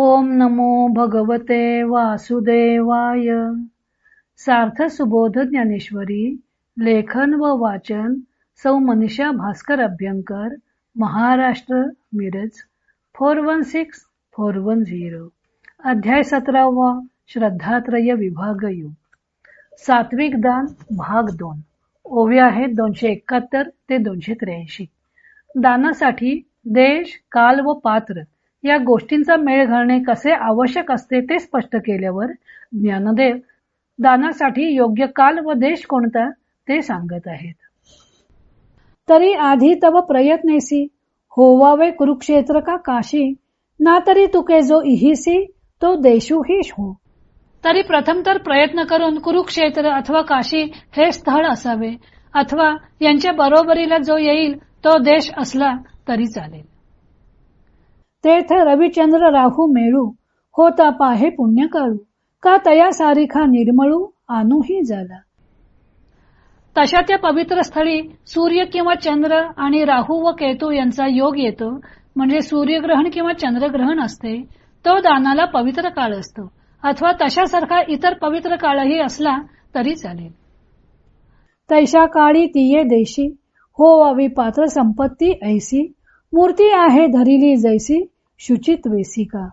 ओम नमो भगवते वासुदेवाय. सार्थ सुबोध ज्ञानेश्वरी लेखन व वाचन सौ Manisha Bhaskar Abhyankar Maharashtra Miraj four one six four one zero. अध्याय सतरावा श्रद्धात्रय विभाग यू सात्विक दान भाग दोन. ओव्या आहेत दोनशे एकाहत्तर ते दोनशे त्र्याऐंशी. दानासाठी देश काल व पात्र या गोष्टींचा मेळ घालणे कसे आवश्यक असते ते स्पष्ट केल्यावर ज्ञानदेव दानासाठी योग्य काल व देश कोणता ते सांगत आहेत. तरी आधी तव प्रयत्नेसी होवावे कुरुक्षेत्र का काशी ना तरी तुके जो इहिसी तो देशुहीश हो. तरी प्रथम तर प्रयत्न करून कुरुक्षेत्र अथवा काशी हे स्थळ असावे अथवा यांच्या बरोबरीला जो येईल तो देश असला तरी चालेल. तेथ रविचंद्र राहू मेळू होता पाहे पुण्य काळू का तया सारिखा निर्मळू आणूही झाला तशा त्या पवित्र स्थळी सूर्य किंवा चंद्र आणि राहू व केतू यांचा योग येतो. म्हणजे सूर्यग्रहण किंवा चंद्रग्रहण असते तो दानाला पवित्र काळ असतो. अथवा तशासारखा इतर पवित्र काळही असला तरी चालेल. तैशा काळी तिये देशी हो पात्र संपत्ती ऐसी. मूर्ती आहे धरिली जैसी शुचित वेसिका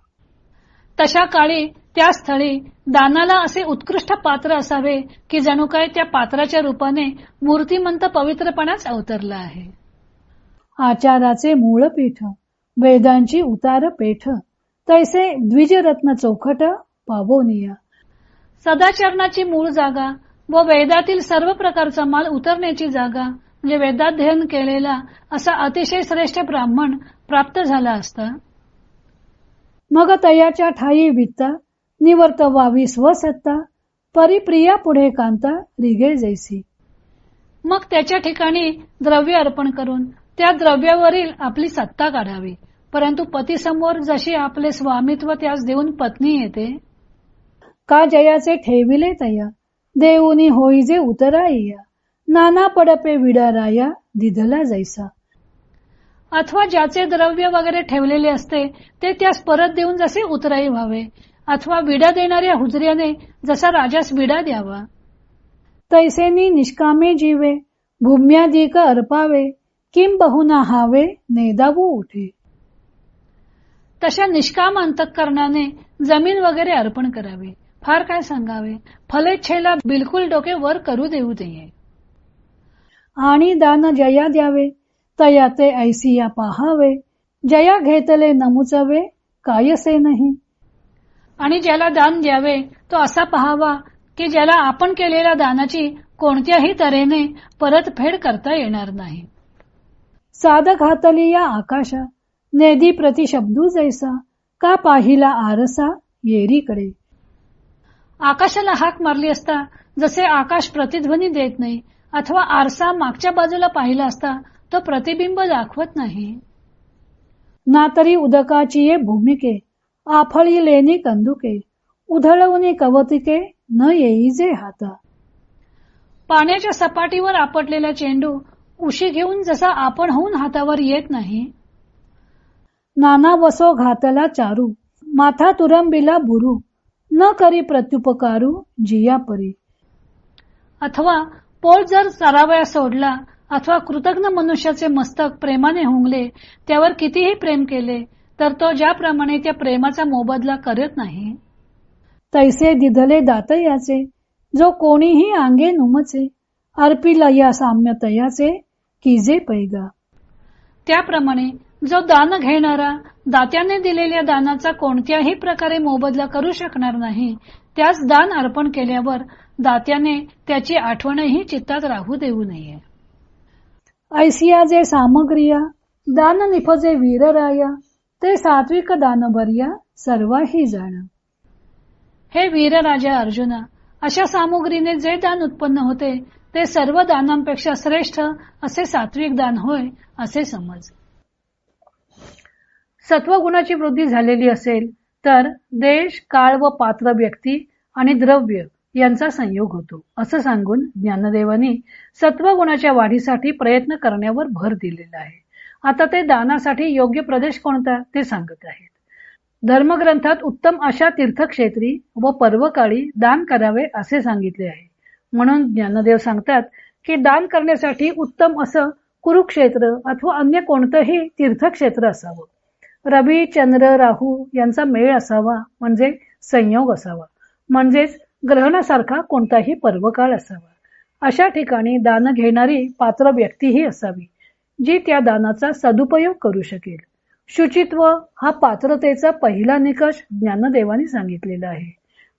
तशा काळी त्या स्थळी दानाला असे उत्कृष्ट पात्र असावे की जणू काय त्या पात्राच्या रूपाने मूर्तिमंत पवित्रपणाच अवतरला आहे. आचाराचे मूळ पीठ वेदांची उतार पेठ तैसे द्विजरत्न चौखट पावोनिया. सदाचरणाची मूळ जागा व वेदातील सर्व प्रकारचा माल उतरण्याची जागा म्हणजे वेदाध्ययन केलेला असा अतिशय श्रेष्ठ ब्राह्मण प्राप्त झाला असता. मग तयाच्या ठाई वित्ता निवर्त वावी स्वसत्ता परिप्रिया पुढे कांता रिगे जैसी. मग त्याच्या ठिकाणी द्रव्य अर्पण करून त्या द्रव्यावरील आपली सत्ता काढावी. परंतु पतीसमोर जशी आपले स्वामित्व त्यास देऊन पत्नी येते का जयाचे ठेविले तया? देऊनी होईजे उतराईया. नाना पडपे विडाराया दिधला जैसा. अथवा ज्याचे द्रव्य वगैरे ठेवलेले असते ते त्यास परत देऊन जसे उतराई व्हावे. अथवा विडा देणाऱ्या हुजऱ्याने जसा राजास विडा द्यावा. तैसेनी निष्कामे जीवे भूम्यादिक अर्पावे किम बहुना हावे नेदावू उठे. तशा निष्काम अंतकरणाने जमीन वगैरे अर्पण करावे. फार काय सांगावे? फलेच्छेला बिलकुल डोके वर करू देऊ नये आणि दान जया द्यावे. तया ते ऐसिया पाहावे. जया घेतले नमुचवे कायसे नाही. आणि ज्याला दान द्यावे तो असा पहावा की ज्याला आपण केलेल्या दानाची कोणत्याही तऱ्हेने परतफेड करता येणार नाही. साध घातली या आकाशा नेदी प्रतिशब्दू जैसा का पाहिला आरसा येरीकडे. आकाशाला हाक मारली असता जसे आकाश प्रतिध्वनी देत नाही अथवा आरसा मागच्या बाजूला पाहिला असता तो प्रतिबिंब दाखवत नाही. ना तरी उदकाची ये भूमिके आफळी लेनी कंदुके उधळवणी कवतिके न येईजे हाता. पाण्याच्या सपाटीवर आपटलेला चेंडू उशी घेऊन जसा आपण होऊन हातावर येत नाही. नाना वसो घातला चारू माथा तुरंबिला बुरू न करी प्रत्युपकारू जिया परी. अथवा पोळ जर सारावया सोडला अथवा कृतज्ञ मनुष्याचे मस्तक प्रेमाने हुंगले त्यावर कितीही प्रेम केले तर तो ज्याप्रमाणे त्या प्रेमाचा मोबदला करत नाही. तैसे दिधले दातयाचे जो कोणीही अंगे नुमचे अर्पिला या साम्य तयाचे किजे पैगा. त्याप्रमाणे जो दान घेणारा दात्याने दिलेल्या दानाचा कोणत्याही प्रकारे मोबदला करू शकणार नाही त्यास दान अर्पण केल्यावर दात्याने त्याची आठवणही चित्तात राहू देऊ नये. ऐसिया जे सामग्रिया दान निफजे वीरराया ते सात्विक दान बर्या सर्वाही जाण. हे वीरराजा अर्जुना अशा सामुग्रीने जे दान उत्पन्न होते ते सर्व दानांपेक्षा श्रेष्ठ असे सात्विक दान होय असे समज. सत्वगुणाची वृद्धी झालेली असेल तर देश काळ व पात्र व्यक्ती आणि द्रव्य यांचा संयोग होतो. असं सांगून ज्ञानदेवानी सत्वगुणाच्या वाढीसाठी प्रयत्न करण्यावर भर दिलेला आहे. आता ते दानासाठी योग्य प्रदेश कोणता ते सांगत आहेत. धर्मग्रंथात उत्तम अशा तीर्थक्षेत्री व पर्वकाळी दान करावे असे सांगितले आहे. म्हणून ज्ञानदेव सांगतात की दान करण्यासाठी उत्तम असं कुरुक्षेत्र अथवा अन्य कोणतंही तीर्थक्षेत्र असावं. रवी चंद्र राहू यांचा मेळ असावा म्हणजे संयोग असावा. म्हणजेच ग्रहणासारखा कोणताही पर्वकाळ असावा. अशा ठिकाणी दान घेणारी पात्र व्यक्तीही असावी जी त्या दानाचा सदुपयोग करू शकेल. शुचित्व हा पात्रतेचा पहिला निकष ज्ञानदेवानी सांगितलेला आहे.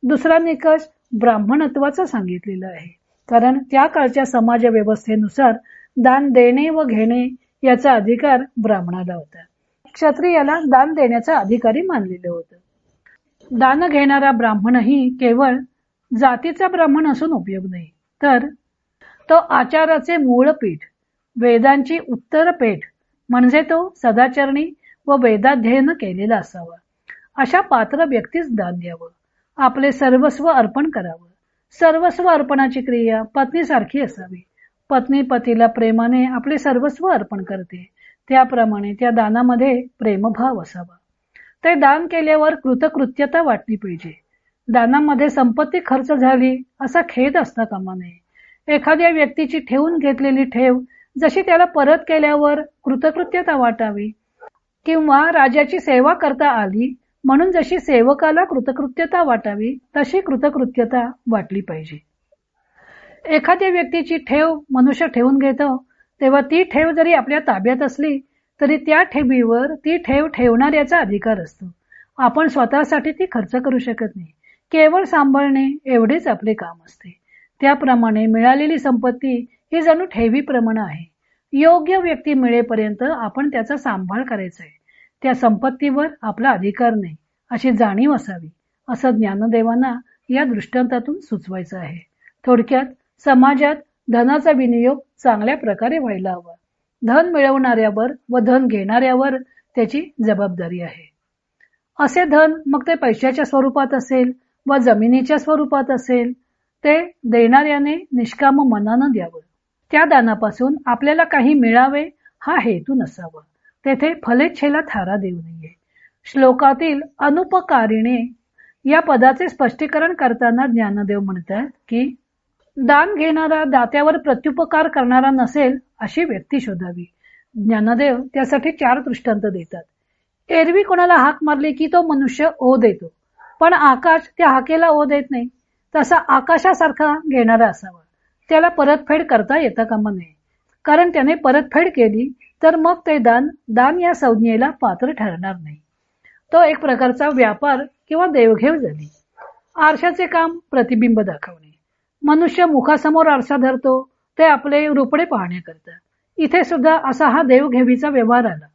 दुसरा निकष ब्राह्मणत्वाचा सांगितलेला आहे. कारण त्या काळच्या समाज व्यवस्थेनुसार दान देणे व घेणे याचा अधिकार ब्राह्मणाला होता. क्षत्रियाला दान देण्याचा अधिकारी मानलेलं होतं. दान घेणारा ब्राह्मणही केवळ जातीचा ब्राह्मण असून उपयोग नाही. तर तो आचाराचे मूळ पीठ वेदांची उत्तर पेठ म्हणजे तो सदाचरणी व वेदाध्ययन केलेला असावा. अशा पात्र व्यक्तीच दान द्यावं. आपले सर्वस्व अर्पण करावं. सर्वस्व अर्पणाची क्रिया पत्नीसारखी असावी. पत्नी पतीला प्रेमाने आपले सर्वस्व अर्पण करते. त्याप्रमाणे त्या दानामध्ये प्रेमभाव असावा. ते दान केल्यावर कृतकृत्यता वाटली पाहिजे. दानामध्ये संपत्ती खर्च झाली असा खेद असता कामा नये एखाद्या व्यक्तीची ठेवून घेतलेली ठेव जशी त्याला परत केल्यावर कृतकृत्यता वाटावी किंवा राजाची सेवा करता आली म्हणून जशी सेवकाला कृतकृत्यता वाटावी तशी कृतकृत्यता वाटली पाहिजे. एखाद्या व्यक्तीची ठेव मनुष्य ठेवून घेतो तेव्हा ती ठेव जरी आपल्या ताब्यात असली तरी त्या ठेवीवर ती ठेव ठेवणाऱ्याचा अधिकार असतो. आपण स्वतःसाठी ती खर्च करू शकत नाही. केवळ सांभाळणे एवढेच आपले काम असते. त्याप्रमाणे मिळालेली संपत्ती ही जणू ठेवीप्रमाणे आहे. योग्य व्यक्ती मिळेपर्यंत आपण त्याचा सांभाळ करायचा आहे त्या संपत्तीवर आपला अधिकार नाही अशी जाणीव असावी असं ज्ञानदेवांना या दृष्टांतातून सुचवायचं आहे. थोडक्यात समाजात धनाचा विनियोग चांगल्या प्रकारे व्हायला हवा. धन मिळवणाऱ्यावर व धन घेणाऱ्यावर त्याची जबाबदारी आहे. असे धन मग ते पैशाच्या स्वरूपात असेल व जमिनीच्या स्वरूपात असेल ते देणाऱ्याने निष्काम मनानं द्यावं. त्या दानापासून आपल्याला काही मिळावे हा हेतू नसावा. तेथे फलेच्छेला थारा देऊ नये. श्लोकातील अनुपकारिणे या पदाचे स्पष्टीकरण करताना ज्ञानदेव म्हणतात की दान घेणारा दात्यावर प्रत्युपकार करणारा नसेल अशी व्यक्ती शोधावी. ज्ञानदेव त्यासाठी चार दृष्टांत देतात. एरवी कोणाला हाक मारली की तो मनुष्य ओ देतो. पण आकाश त्या हाकेला ओ देत नाही. तसा आकाशासारखा घेणारा असावा. त्याला परतफेड करता येता कामा नये कारण त्याने परतफेड केली तर मग ते दान दान या संज्ञेला पात्र ठरणार नाही. तो एक प्रकारचा व्यापार किंवा देवघेव झाली. आरशाचे काम प्रतिबिंब दाखवणे. मनुष्य मुखासमोर आरसा धरतो ते आपले रुपडे पाहण्याकरता इथे सुद्धा असा हा देवघेवीचा व्यवहार आला.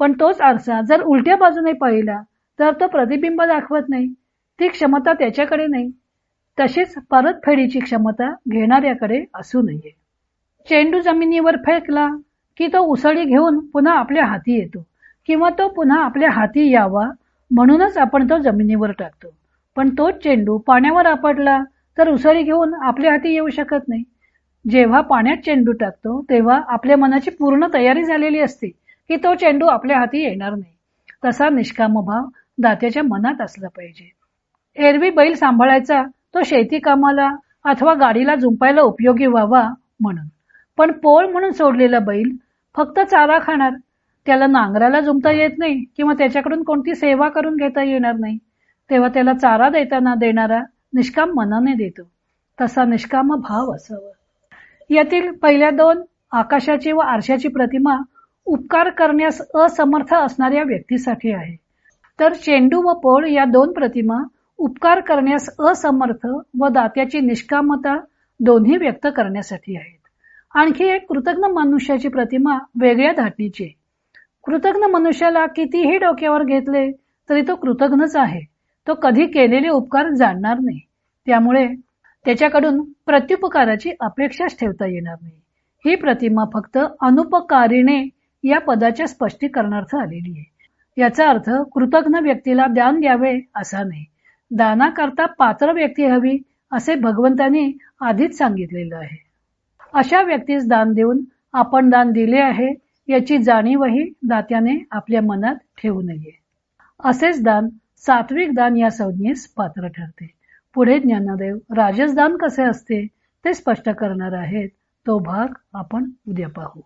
पण तोच आरसा जर उलट्या बाजूने पाहिला तर तो प्रतिबिंब दाखवत नाही. ती क्षमता त्याच्याकडे नाही. तशीच परतफेडीची क्षमता घेणाऱ्याकडे असू नये. चेंडू जमिनीवर फेकला की तो उसळी घेऊन पुन्हा आपल्या हाती येतो किंवा तो पुन्हा आपल्या हाती यावा म्हणूनच आपण तो जमिनीवर टाकतो. पण तोच चेंडू पाण्यावर आपटला तर उसळी घेऊन आपल्या हाती येऊ शकत नाही. जेव्हा पाण्यात चेंडू टाकतो तेव्हा आपल्या मनाची पूर्ण तयारी झालेली असते की तो चेंडू आपल्या हाती येणार नाही. तसा निष्काम भाव दात्याच्या मनात असलं पाहिजे. एरवी बैल सांभाळायचा तो शेती कामाला अथवा गाडीला जुंपायला उपयोगी व्हावा म्हणून. पण पोळ म्हणून सोडलेला बैल फक्त चारा खाणार. त्याला नांगराला जुमता येत नाही किंवा त्याच्याकडून कोणती सेवा करून घेता येणार नाही. तेव्हा त्याला चारा देताना देणारा निष्काम मनाने देतो. तसा निष्काम भाव असावा. यातील पहिल्या दोन आकाशाची व आरशाची प्रतिमा उपकार करण्यास असमर्थ असणाऱ्या व्यक्तीसाठी आहे. तर चेंडू व पोळ या दोन प्रतिमा उपकार करण्यास असमर्थ व दात्याची निष्कामता दोन्ही व्यक्त करण्यासाठी आहेत. आणखी एक कृतज्ञ मनुष्याची प्रतिमा वेगळ्या धाटणीची कृतज्ञ मनुष्याला कितीही डोक्यावर घेतले तरी तो कृतज्ञच आहे. तो कधी केलेले उपकार जाणणार नाही. त्यामुळे त्याच्याकडून प्रत्युपकाराची अपेक्षाच ठेवता येणार नाही. ही प्रतिमा फक्त अनुपकारीने या पदाच्या स्पष्टीकरणार्थ आलेली आहे. याचा अर्थ कृतज्ञ व्यक्तीला दान द्यावे असा नाही. दानाकरता पात्र व्यक्ती हवी असे भगवंतांनी आधीच सांगितलेलं आहे. अशा व्यक्तीस दान देऊन आपण दान दिले आहे याची जाणीवही दात्याने आपल्या मनात ठेवू नये. असेच दान सात्विक दान या संज्ञेस पात्र ठरते. पुढे ज्ञानदेव राजस दान कसे असते ते स्पष्ट करणार आहेत. तो भाग आपण उद्या पाहू.